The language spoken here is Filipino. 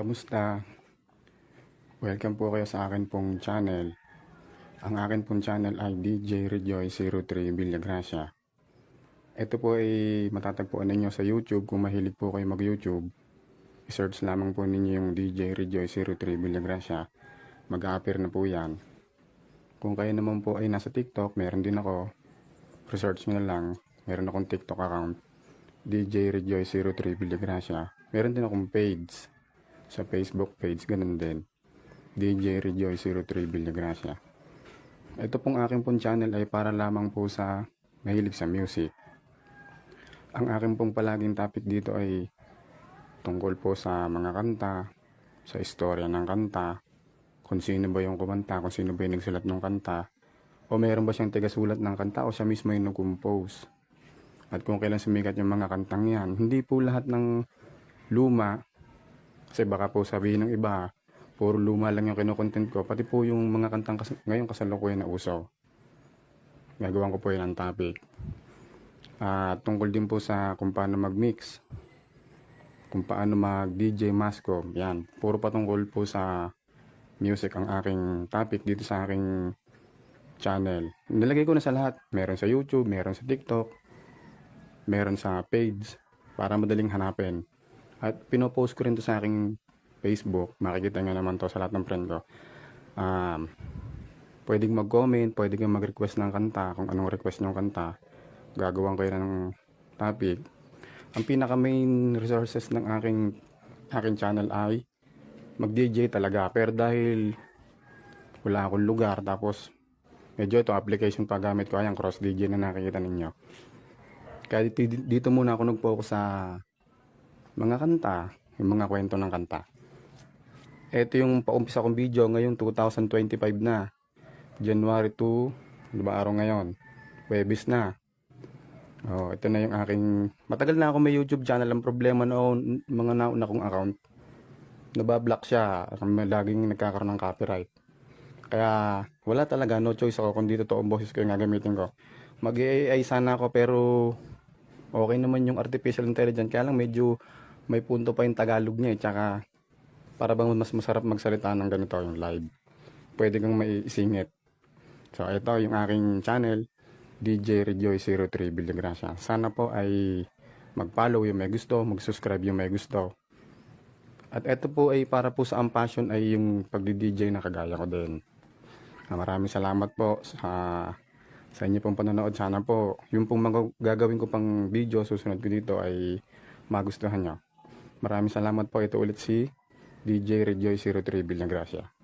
Kamusta? Welcome po kayo sa akin pong channel. Ang akin pong channel ay DJ Rejoice 03 Villagracia. Ito po ay matatagpuan ninyo sa YouTube kung mahilig po kayo mag-YouTube. I-search lamang po ninyo yung DJ Rejoice 03 Villagracia. Mag-a-appear na po yan. Kung kayo naman po ay nasa TikTok, meron din ako. Research nyo na lang. Meron akong TikTok account. DJ Rejoice 03 Villagracia. Meron din akong page sa Facebook page, ganun din. DJ Rejoice 03 Villagracia. Ito pong aking pong channel ay para lamang po sa mahilig sa music. Ang aking pong palaging topic dito ay tungkol po sa mga kanta, sa istorya ng kanta, kung sino ba yung kumanta, kung sino ba yung nagsulat ng kanta, o meron ba siyang tagasulat ng kanta o siya mismo yung nag-compose. At kung kailan sumikat yung mga kantang yan, hindi po lahat ng luma, kasi baka po sabihin ng iba, puro luma lang yung kinukontent ko, pati po yung mga kantang kas- ngayon kasalukuyan na uso. Gagawan ko po yun ng topic. At tungkol din po sa kung paano mag-mix, kung paano mag-DJ Masco, yan. Puro patungkol po sa music ang aking topic dito sa aking channel. Nilagay ko na sa lahat. Meron sa YouTube, meron sa TikTok, meron sa page para madaling hanapin. At pinopost ko rin to sa aking Facebook. Makikita nyo naman to sa lahat ng friend ko. Um, pwedeng mag-comment, pwedeng mag-request ng kanta, kung anong request nyo kanta. Gagawan ko yun ng topic. Ang pinaka main resources ng aking aking channel ay mag-DJ talaga. Pero dahil wala akong lugar, tapos medyo ito application pa gamit ko, ayan cross DJ na nakikita ninyo. Kaya dito, dito muna ako nag-focus sa mga kanta, yung mga kwento ng kanta. Ito yung paumpisa kong video ngayong 2025 na. January 2, di araw ngayon? Webis na. Oh, ito na yung aking matagal na ako may YouTube channel. Ang problema noon, mga nauna kong account, nabablock siya. Laging nagkakaroon ng copyright. Kaya wala talaga, no choice ako kung dito to ang boses ko yung gagamitin ko. Mag-AI sana ako pero okay naman yung artificial intelligence. Kaya lang medyo may punto pa yung Tagalog niya eh. Tsaka para bang mas masarap magsalita ng ganito yung live. Pwede kang maisingit. So ito yung aking channel, DJ Rejoice 03 Villagracia. Sana po ay mag-follow yung may gusto, mag-subscribe yung may gusto. At ito po ay para po sa ang passion ay yung pagdi-DJ na kagaya ko din. Ah, Maraming salamat po sa sa inyo pong panonood. Sana po yung pong mga gagawin ko pang video susunod ko dito ay magustuhan nyo. Maraming salamat po. Ito ulit si DJ Rejoice 03 Villagracia.